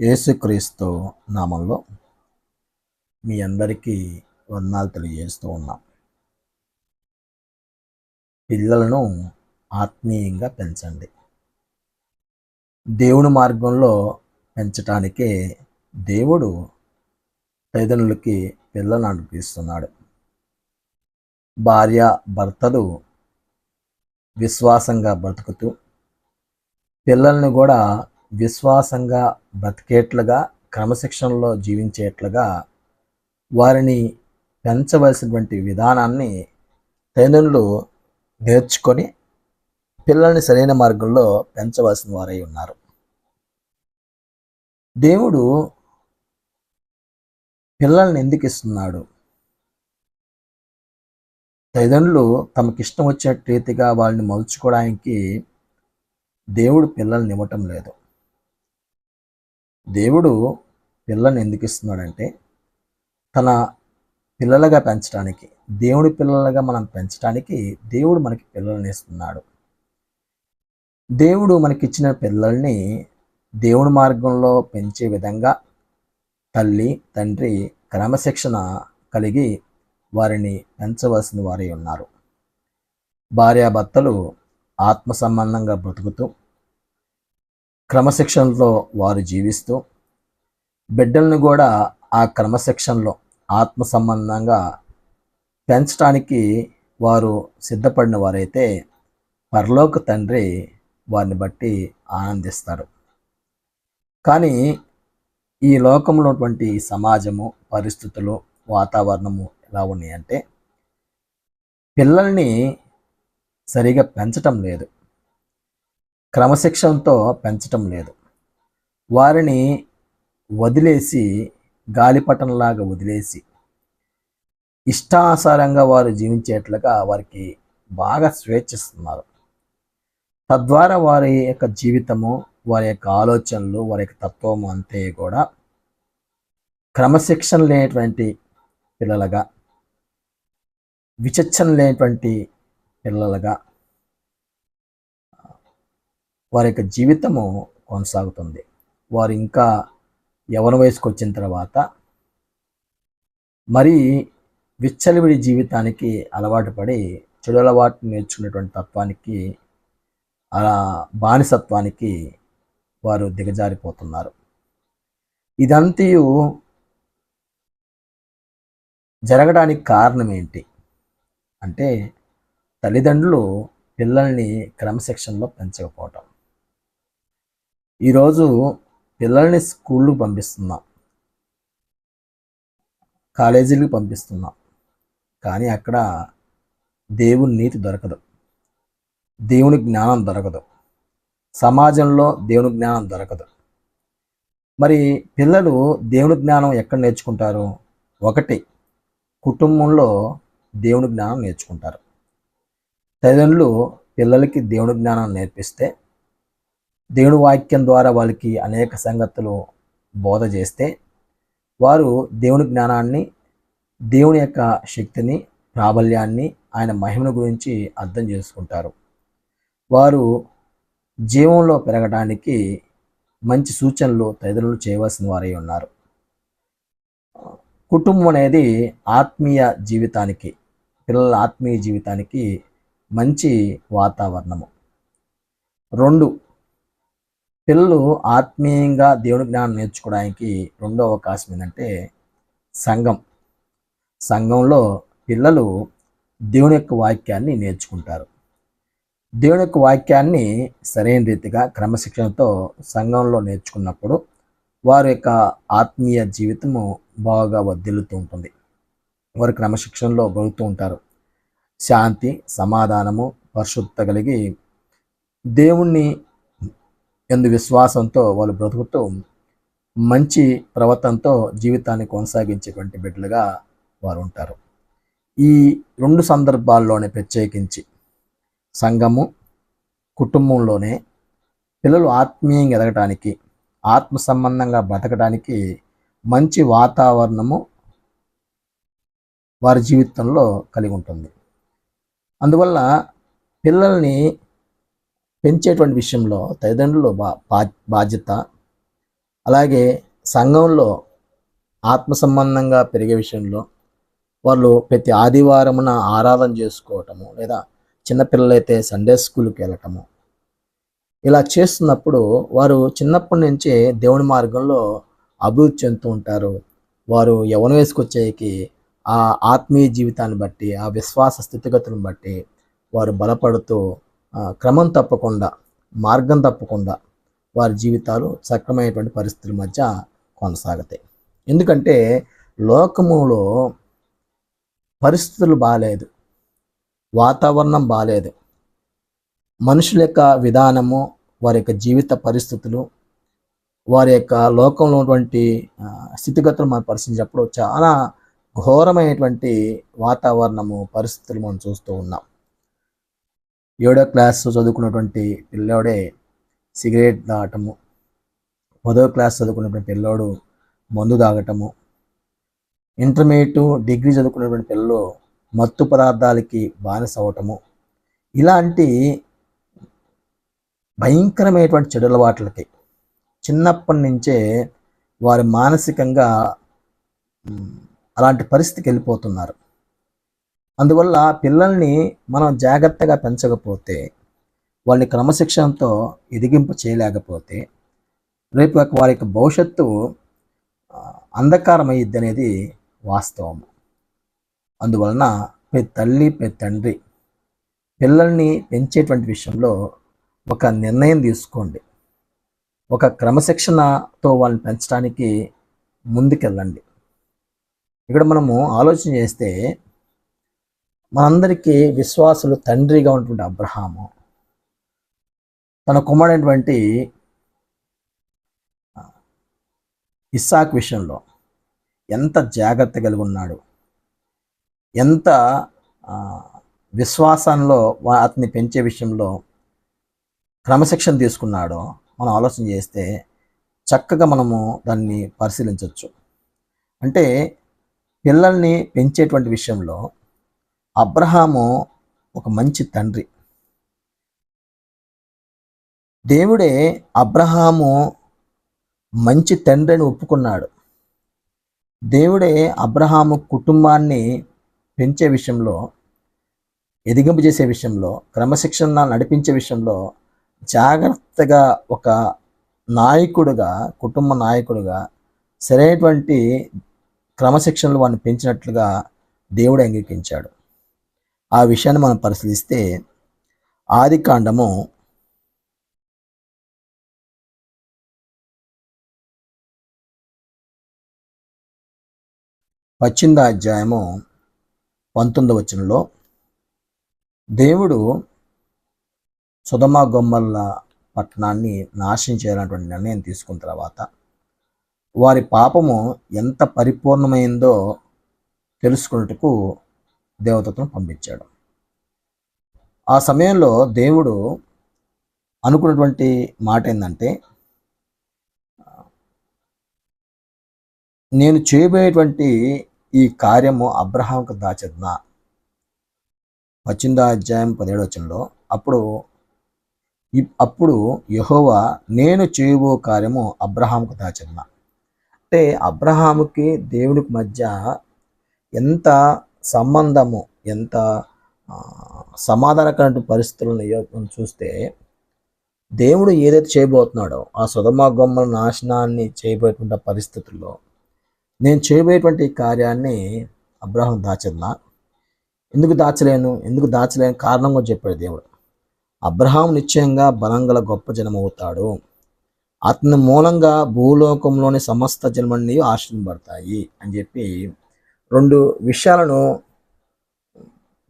యేసుక్రీస్తు నామంలో మీ అందరికీ వందనాలు తెలియజేస్తూ ఉన్నాం. పిల్లలను ఆత్మీయంగా పెంచండి. దేవుని మార్గంలో పెంచటానికే దేవుడు తల్లిదండ్రులకి పిల్లలను అనుగ్రహిస్తున్నాడు. భార్య భర్తలు విశ్వాసంగా బ్రతుకుతూ పిల్లల్ని కూడా విశ్వాసంగా బ్రతికేట్లుగా క్రమశిక్షణలో జీవించేట్లుగా వారిని పెంచవలసినటువంటి విధానాన్ని తల్లిదండ్రులు నేర్చుకొని పిల్లల్ని సరైన మార్గంలో పెంచవలసిన వారై ఉన్నారు. దేవుడు పిల్లల్ని ఎందుకు ఇస్తున్నాడు? తల్లిదండ్రులు తమకిష్టం వచ్చే రీతిగా వాళ్ళని మలుచుకోవడానికి దేవుడు పిల్లల్ని ఇవ్వటం లేదు. దేవుడు పిల్లల్ని ఎందుకు ఇస్తున్నాడంటే తన పిల్లలుగా పెంచడానికి దేవుడి పిల్లలుగా మనం పెంచడానికి దేవుడు మనకి పిల్లల్ని ఇస్తున్నాడు. దేవుడు మనకిచ్చిన పిల్లల్ని దేవుడి మార్గంలో పెంచే విధంగా తల్లి తండ్రి క్రమశిక్షణ కలిగి వారిని పెంచవలసిన వారై ఉన్నారు. భార్యాభర్తలు ఆత్మ సంబంధంగా బ్రతుకుతూ క్రమశిక్షణలో వారు జీవిస్తూ బిడ్డలను కూడా ఆ క్రమశిక్షణలో ఆత్మ సంబంధంగా పెంచడానికి వారు సిద్ధపడిన వారైతే పరలోక తండ్రి వారిని బట్టి ఆనందిస్తారు. కానీ ఈ లోకంలో ఉన్నటువంటి సమాజము పరిస్థితులు వాతావరణము ఎలా ఉన్నాయంటే పిల్లల్ని సరిగా పెంచటం లేదు. క్రమశిక్షణతో పెంచటం లేదు. వారిని వదిలేసి గాలిపటంలాగా వదిలేసి ఇష్టానుసారంగా వారు జీవించేట్లుగా వారికి బాగా స్వేచ్ఛిస్తున్నారు. తద్వారా వారి యొక్క జీవితము వారి యొక్క ఆలోచనలు వారి యొక్క తత్వము అంతే కూడా క్రమశిక్షణ లేనటువంటి పిల్లలుగా విచక్షణ లేనటువంటి పిల్లలుగా వారి యొక్క జీవితము కొనసాగుతుంది. వారు ఇంకా యవన వయసుకు వచ్చిన తర్వాత మరి విచ్చలవిడి జీవితానికి అలవాటు పడి చెడు అలవాటు నేర్చుకునేటువంటి తత్వానికి అలా బానిసత్వానికి వారు దిగజారిపోతున్నారు. ఇదంతయు జరగడానికి కారణం ఏంటి? అంటే తల్లిదండ్రులు పిల్లల్ని క్రమశిక్షణలో పెంచకపోవటం. ఈరోజు పిల్లల్ని స్కూళ్ళకు పంపిస్తున్నాం. కాలేజీలకు పంపిస్తున్నాం. కానీ అక్కడ దేవుని నీతి దొరకదు. దేవుని జ్ఞానం దొరకదు. సమాజంలో దేవుని జ్ఞానం దొరకదు. మరి పిల్లలు దేవుని జ్ఞానం ఎక్కడ నేర్చుకుంటారు? ఒకటి కుటుంబంలో దేవుని జ్ఞానం నేర్చుకుంటారు. తల్లిదండ్రులు పిల్లలకి దేవుని జ్ఞానం నేర్పిస్తే దేవుని వాక్యం ద్వారా వాళ్ళకి అనేక సంగతులు బోధ చేస్తే వారు దేవుని జ్ఞానాన్ని దేవుని యొక్క శక్తిని ప్రాబల్యాన్ని ఆయన మహిమను గురించి అర్థం చేసుకుంటారు. వారు జీవంలో పెరగడానికి మంచి సూచనలు తదితరులు చేయవలసిన వారై ఉన్నారు. కుటుంబం అనేది ఆత్మీయ జీవితానికి పిల్లల ఆత్మీయ జీవితానికి మంచి వాతావరణము. రెండు పిల్లలు ఆత్మీయంగా దేవుని జ్ఞానం నేర్చుకోవడానికి రెండో అవకాశం ఏంటంటే సంఘం. సంఘంలో పిల్లలు దేవుని యొక్క వాక్యాన్ని నేర్చుకుంటారు. దేవుని యొక్క వాక్యాన్ని సరైన రీతిగా క్రమశిక్షణతో సంఘంలో నేర్చుకున్నప్పుడు వారి యొక్క ఆత్మీయ జీవితము బాగా వర్ధిల్లుతూ ఉంటుంది. వారు క్రమశిక్షణలో బ్రతుకుతూ ఉంటారు. శాంతి సమాధానము పరిశుద్ధత కలిగి దేవుణ్ణి ఎందు విశ్వాసంతో వాళ్ళు బ్రతుకుతూ మంచి ప్రవర్తనతో జీవితాన్ని కొనసాగించేటువంటి బిడ్డలుగా వారు ఉంటారు. ఈ రెండు సందర్భాల్లోనే ప్రత్యేకించి సంఘము కుటుంబంలోనే పిల్లలు ఆత్మీయంగా ఎదగటానికి ఆత్మ సంబంధంగా బ్రతకడానికి మంచి వాతావరణము వారి జీవితంలో కలిగి ఉంటుంది. అందువల్ల పిల్లల్ని పెంచేటువంటి విషయంలో తల్లిదండ్రులు బా బా బాధ్యత. అలాగే సంఘంలో ఆత్మ సంబంధంగా పెరిగే విషయంలో వాళ్ళు ప్రతి ఆదివారమున ఆరాధన చేసుకోవటము లేదా చిన్నపిల్లలైతే సండే స్కూల్కి వెళ్ళటము. ఇలా చేస్తున్నప్పుడు వారు చిన్నప్పటి నుంచే దేవుని మార్గంలో అభివృద్ధి చెందుతూ ఉంటారు. వారు యవన వేసుకొచ్చేకి ఆ ఆత్మీయ జీవితాన్ని బట్టి ఆ విశ్వాస స్థితిగతులను బట్టి వారు బలపడుతూ క్రమం తప్పకుండా మార్గం తప్పకుండా వారి జీవితాలు సక్రమైనటువంటి పరిస్థితుల మధ్య కొనసాగుతాయి. ఎందుకంటే లోకములో పరిస్థితులు బాగాలేదు వాతావరణం బాగాలేదు మనుషుల యొక్క విధానము వారి యొక్క జీవిత పరిస్థితులు వారి యొక్క లోకంలో ఉన్నటువంటి స్థితిగతులు మనం పరిశీలించినప్పుడు చాలా ఘోరమైనటువంటి వాతావరణము పరిస్థితులు మనం చూస్తూ ఉన్నాం. ఏడో క్లాస్ చదువుకున్నటువంటి పిల్లోడే సిగరెట్ తాగటము పదో క్లాస్ చదువుకున్నటువంటి పిల్లోడు మందు తాగటము. ఇంటర్మీడియట్ డిగ్రీ చదువుకున్నటువంటి పిల్లలు మత్తు పదార్థాలకి బానిస అవటము. ఇలాంటి భయంకరమైనటువంటి చెడు అలవాట్లకి చిన్నప్పటి నుంచే వారి మానసికంగా అలాంటి పరిస్థితికి వెళ్ళిపోతున్నారు. అందువల్ల పిల్లల్ని మనం జాగ్రత్తగా పెంచకపోతే వాళ్ళని క్రమశిక్షణతో ఎదిగింపు చేయలేకపోతే రేపు వారి యొక్క భవిష్యత్తు అంధకారమయ్యిద్ది అనేది వాస్తవం అందువలన ప్రతి తల్లి ప్రతి తండ్రి పిల్లల్ని పెంచేటువంటి విషయంలో ఒక నిర్ణయం తీసుకోండి. ఒక క్రమశిక్షణతో వాళ్ళని పెంచడానికి ముందుకెళ్ళండి. ఇక్కడ మనము ఆలోచన చేస్తే మనందరికీ విశ్వాసులు తండ్రిగా ఉన్నటువంటి అబ్రహాము. తన కుమారుడైనటువంటి ఇస్సాక్ విషయంలో ఎంత జాగ్రత్త కలిగి ఉన్నాడు. ఎంత విశ్వాసంలో అతన్ని పెంచే విషయంలో క్రమశిక్షణ తీసుకున్నాడో మనం ఆలోచన చేస్తే చక్కగా మనము దాన్ని పరిశీలించవచ్చు అంటే పిల్లల్ని పెంచేటువంటి విషయంలో అబ్రహాము ఒక మంచి తండ్రి. దేవుడే అబ్రహాము మంచి తండ్రి అని ఒప్పుకున్నాడు. దేవుడే అబ్రహాము కుటుంబాన్ని పెంచే విషయంలో ఎదిగింపు చేసే విషయంలో క్రమశిక్షణ నడిపించే విషయంలో జాగ్రత్తగా ఒక నాయకుడుగా కుటుంబ నాయకుడుగా సరైనటువంటి క్రమశిక్షణలు వాడిని పెంచినట్లుగా దేవుడు అంగీకరించాడు. ఆ విషయాన్ని మనం పరిశీలిస్తే ఆది కాండము పచ్చింద అధ్యాయము పంతొమ్మిది వచనంలో దేవుడు సుధమ గొమ్మల పట్టణాన్ని నాశనం చేయాలన్నటువంటి నిర్ణయం తీసుకున్న తర్వాత వారి పాపము ఎంత పరిపూర్ణమైందో తెలుసుకున్నట్టుకు దేవతను పంపించాడు. ఆ సమయంలో దేవుడు అనుకున్నటువంటి మాట ఏంటంటే నేను చేయబోయేటువంటి ఈ కార్యము అబ్రహాంకు దాచద్నా పచ్చిందో అధ్యాయం పదిహేడవచనంలో అప్పుడు ఇప్- అప్పుడు యహోవా నేను చేయబో కార్యము అబ్రహాంకు దాచద్నా అంటే అబ్రహాముకి దేవునికి మధ్య ఎంత సంబంధము ఎంత సమాధానకరమైన పరిస్థితులు ఉన్నాయో మనం చూస్తే దేవుడు ఏదైతే చేయబోతున్నాడో ఆ సుధమ గొమ్మల నాశనాన్ని చేయబోయేటువంటి పరిస్థితుల్లో నేను చేయబోయేటువంటి కార్యాన్ని అబ్రహం దాచద్నా ఎందుకు దాచలేను? ఎందుకు దాచలేను కారణం కూడా చెప్పాడు దేవుడు. అబ్రహాం నిశ్చయంగా బలంగల గొప్ప జనం అవుతాడు అతని మూలంగా భూలోకంలోని సమస్త జన్మని ఆశ్రయింపబడతాయి అని చెప్పి రెండు విషయాలను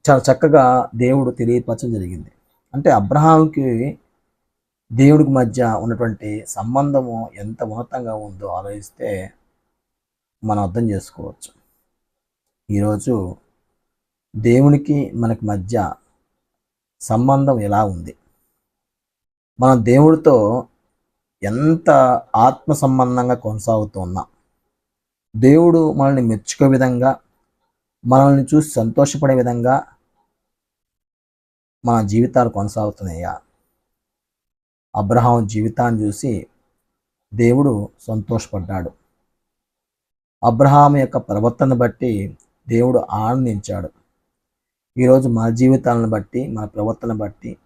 చాలా చక్కగా దేవుడు తెలియపరచడం జరిగింది. అంటే అబ్రహాంకి దేవుడికి మధ్య ఉన్నటువంటి సంబంధము ఎంత ఉన్నతంగా ఉందో ఆలోచిస్తే మనం అర్థం చేసుకోవచ్చు. ఈరోజు దేవునికి మనకి మధ్య సంబంధం ఎలా ఉంది? మనం దేవుడితో ఎంత ఆత్మ సంబంధంగా కొనసాగుతూ ఉన్నాం? దేవుడు మనల్ని మెచ్చుకో విధంగా మనల్ని చూసి సంతోషపడే విధంగా మన జీవితాలు కొనసాగుతున్నాయా? అబ్రహాం జీవితాన్ని చూసి దేవుడు సంతోషపడ్డాడు. అబ్రహాం యొక్క ప్రవర్తన బట్టి దేవుడు ఆనందించాడు. ఈరోజు మన జీవితాలను బట్టి మన ప్రవర్తన బట్టి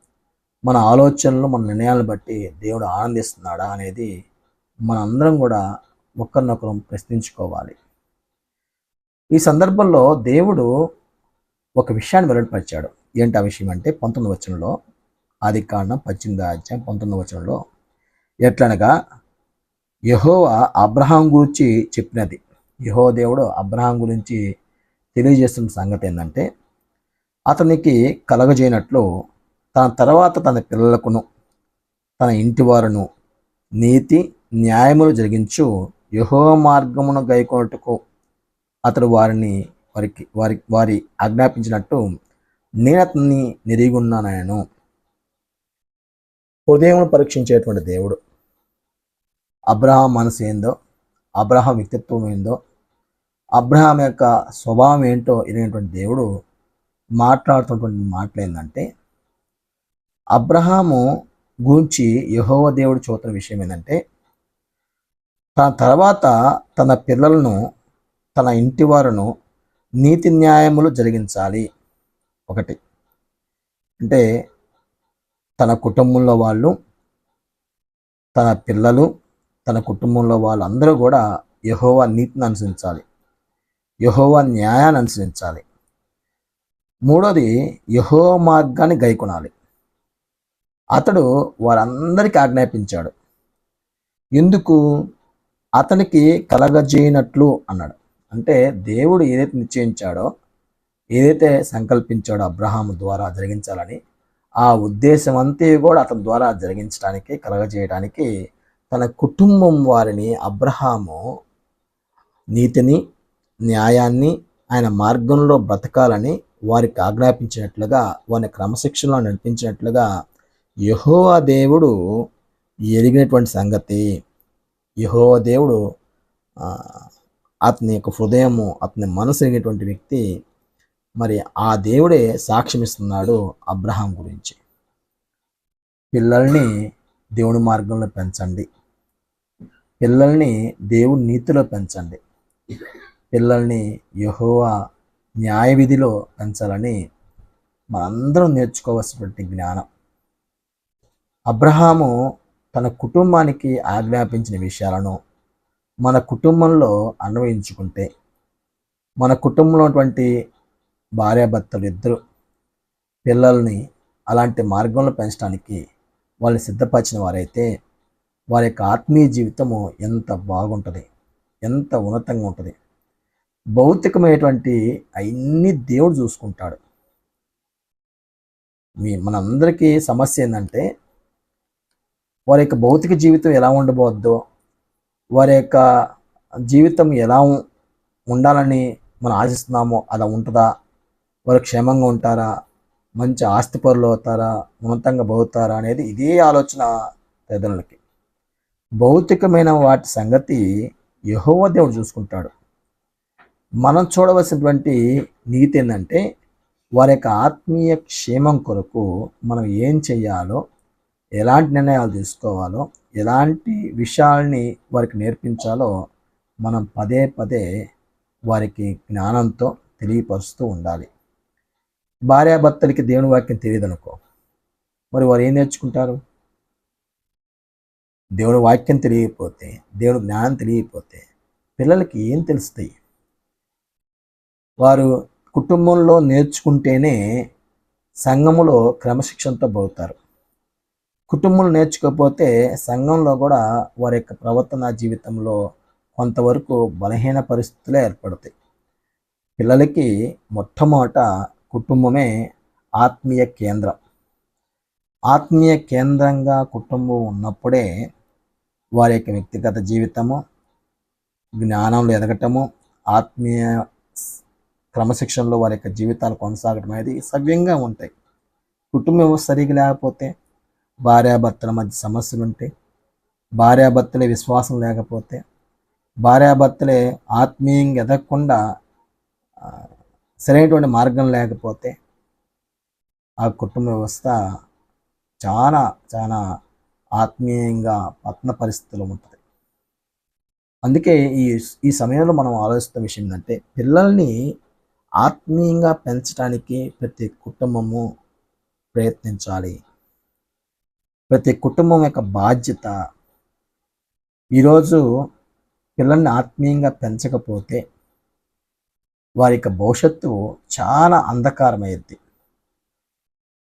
మన ఆలోచనలు మన నిర్ణయాలను బట్టి దేవుడు ఆనందిస్తున్నాడా అనేది మనందరం కూడా ఒకరినొకరు ప్రశ్నించుకోవాలి. ఈ సందర్భంలో దేవుడు ఒక విషయాన్ని వెల్లడిపరిచాడు. ఏంటి ఆ విషయం అంటే పంతొమ్మిది వచనంలో ఆది కాండం పద్దెనిమిది అధ్యాయం పంతొమ్మిది వచనంలో ఎట్లనగా యహోవా అబ్రహాం గురించి చెప్పినది. యహో దేవుడు అబ్రహాం గురించి తెలియజేస్తున్న సంగతి ఏంటంటే అతనికి కలగజేయనట్లు తన తర్వాత తన పిల్లలకును తన ఇంటి వారును నీతి న్యాయములు జరిగించు యహో మార్గమును గైకొనటకు అతడు వారిని వారికి వారి వారి ఆజ్ఞాపించినట్టు నేను అతన్ని నిరిగున్నాను హృదయమును పరీక్షించేటువంటి దేవుడు. అబ్రహాం మనసు ఏందో? అబ్రహాం వ్యక్తిత్వం ఏందో? అబ్రహాం యొక్క స్వభావం ఏంటో ఎరిగినటువంటి దేవుడు మాట్లాడుతున్నటువంటి మాటలు ఏంటంటే అబ్రహాము గురించి యహోవ దేవుడు చూతున్న విషయం ఏంటంటే తన తర్వాత తన పిల్లలను తన ఇంటి వారును నీతి న్యాయములు జరిగించాలి. ఒకటి. అంటే తన కుటుంబంలో వాళ్ళు తన పిల్లలు తన కుటుంబంలో వాళ్ళందరూ కూడా యహోవా నీతిని అనుసరించాలి. యహోవా న్యాయాన్ని అనుసరించాలి. మూడోది యహో మార్గాన్ని గైకొనాలి. అతడు వారందరికీ ఆజ్ఞాపించాడు. ఎందుకు? అతనికి కలగజేయనట్లు అన్నాడు. అంటే దేవుడు ఏదైతే నిశ్చయించాడో ఏదైతే సంకల్పించాడో అబ్రహాము ద్వారా జరిగించాలని ఆ ఉద్దేశం అంతే కూడా అతని ద్వారా జరిగించడానికి కలగజేయడానికి తన కుటుంబం వారిని అబ్రహాము నీతిని న్యాయాన్ని ఆయన మార్గంలో బ్రతకాలని వారికి ఆజ్ఞాపించినట్లుగా వారిని క్రమశిక్షణలో నడిపించినట్లుగా యహోవా దేవుడు ఎరిగినటువంటి సంగతి. యహోవా దేవుడు అతని యొక్క హృదయము అతని మనసు అనేటువంటి వ్యక్తి మరి ఆ దేవుడే సాక్ష్యమిస్తున్నాడు అబ్రహాం గురించి. పిల్లల్ని దేవుని మార్గంలో పెంచండి. పిల్లల్ని దేవుని నీతిలో పెంచండి. పిల్లల్ని యహోవా న్యాయ విధిలో పెంచాలని మనందరం నేర్చుకోవాల్సినటువంటి జ్ఞానం. అబ్రహాము తన కుటుంబానికి ఆజ్ఞాపించిన విషయాలను మన కుటుంబంలో అన్వయించుకుంటే మన కుటుంబంలో ఉన్నటువంటి భార్యాభర్తలు ఇద్దరు పిల్లల్ని అలాంటి మార్గంలో పెంచడానికి వాళ్ళు సిద్ధపరిచిన వారైతే వారి యొక్క ఆత్మీయ జీవితము ఎంత బాగుంటుంది ఎంత ఉన్నతంగా ఉంటుంది. భౌతికమైనటువంటి అన్ని దేవుడు చూసుకుంటాడు. మీ మనందరికీ సమస్య ఏంటంటే వారి యొక్క భౌతిక జీవితం ఎలా ఉండబోద్దో వారి యొక్క జీవితం ఎలా ఉండాలని మనం ఆశిస్తున్నామో అలా ఉంటుందా? వారు క్షేమంగా ఉంటారా? మంచి ఆస్తిపరులు అవుతారా? ఉన్నతంగా బతుకుతారా అనేది ఇదే ఆలోచన తదితరులకి భౌతికమైన వాటి సంగతి యహోవ దేవుడు చూసుకుంటాడు. మనం చూడవలసినటువంటి నీతి ఏంటంటే వారి యొక్క ఆత్మీయ క్షేమం కొరకు మనం ఏం చేయాలో ఎలాంటి నిర్ణయాలు తీసుకోవాలో ఎలాంటి విషయాల్ని వారికి నేర్పించాలో మనం పదే పదే వారికి జ్ఞానంతో తెలియపరుస్తూ ఉండాలి. భార్యాభర్తలకి దేవుని వాక్యం తెలియదు అనుకో మరి వారు ఏం నేర్చుకుంటారు? దేవుని వాక్యం తెలియకపోతే దేవుని జ్ఞానం తెలియకపోతే పిల్లలకి ఏం తెలుస్తాయి? వారు కుటుంబంలో నేర్చుకుంటేనే సంఘములో క్రమశిక్షణతో పోతారు కుటుంబం నేర్చుకోకపోతే సంఘంలో కూడా వారి యొక్క ప్రవర్తన జీవితంలో కొంతవరకు బలహీన పరిస్థితులే ఏర్పడతాయి. పిల్లలకి మొట్టమొదట కుటుంబమే ఆత్మీయ కేంద్రం. ఆత్మీయ కేంద్రంగా కుటుంబం ఉన్నప్పుడే వారి యొక్క వ్యక్తిగత జీవితము జ్ఞానంలో ఎదగటము ఆత్మీయ క్రమశిక్షణలో వారి యొక్క జీవితాలు కొనసాగడం అనేది సవ్యంగా ఉంటాయి. కుటుంబం సరిగా లేకపోతే భార్యాభర్తల మధ్య సమస్యలు ఉంటే భార్యాభర్తలే విశ్వాసం లేకపోతే భార్యాభర్తలే ఆత్మీయంగా ఎదగకుండా సరైనటువంటి మార్గం లేకపోతే ఆ కుటుంబ వ్యవస్థ చాలా చాలా ఆత్మీయంగా పతన పరిస్థితులు ఉంటుంది. అందుకే ఈ ఈ సమయంలో మనం ఆలోచిస్తున్న విషయం ఏంటంటే పిల్లల్ని ఆత్మీయంగా పెంచడానికి ప్రతి కుటుంబము ప్రయత్నించాలి. ప్రతి కుటుంబం యొక్క బాధ్యత ఈరోజు పిల్లల్ని ఆత్మీయంగా పెంచకపోతే వారి యొక్క భవిష్యత్తు చాలా అంధకారమైద్ది.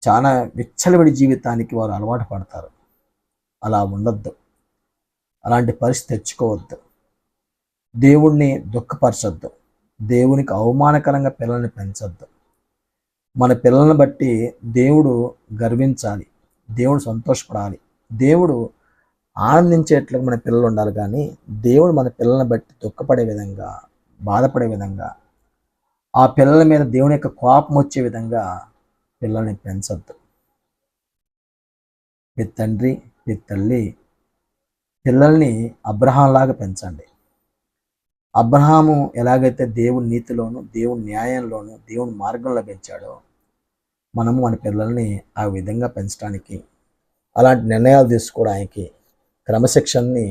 చాలా విచ్చలవిడి జీవితానికి వారు అలవాటు పడతారు. అలా ఉండొద్దు. అలాంటి పరిస్థితి తెచ్చుకోవద్దు. దేవుణ్ణి దుఃఖపరచొద్దు. దేవునికి అవమానకరంగా పిల్లల్ని పెంచొద్దు. మన పిల్లల్ని బట్టి దేవుడు గర్వించాలి. దేవుడు సంతోషపడాలి. దేవుడు ఆనందించేట్లు మన పిల్లలు ఉండాలి కానీ దేవుడు మన పిల్లల్ని బట్టి దుఃఖపడే విధంగా బాధపడే విధంగా ఆ పిల్లల మీద దేవుని యొక్క కోపం వచ్చే విధంగా పిల్లల్ని పెంచొద్దు. మీ తండ్రి మీ తల్లి పిల్లల్ని అబ్రహాంలాగా పెంచండి. అబ్రహాము ఎలాగైతే దేవుని నీతిలోను దేవుని న్యాయంలోను దేవుని మార్గంలో పెంచాడో మనము మన పిల్లల్ని ఆ విధంగా పెంచడానికి అలాంటి నిర్ణయాలు తీసుకోవడానికి క్రమశిక్షణని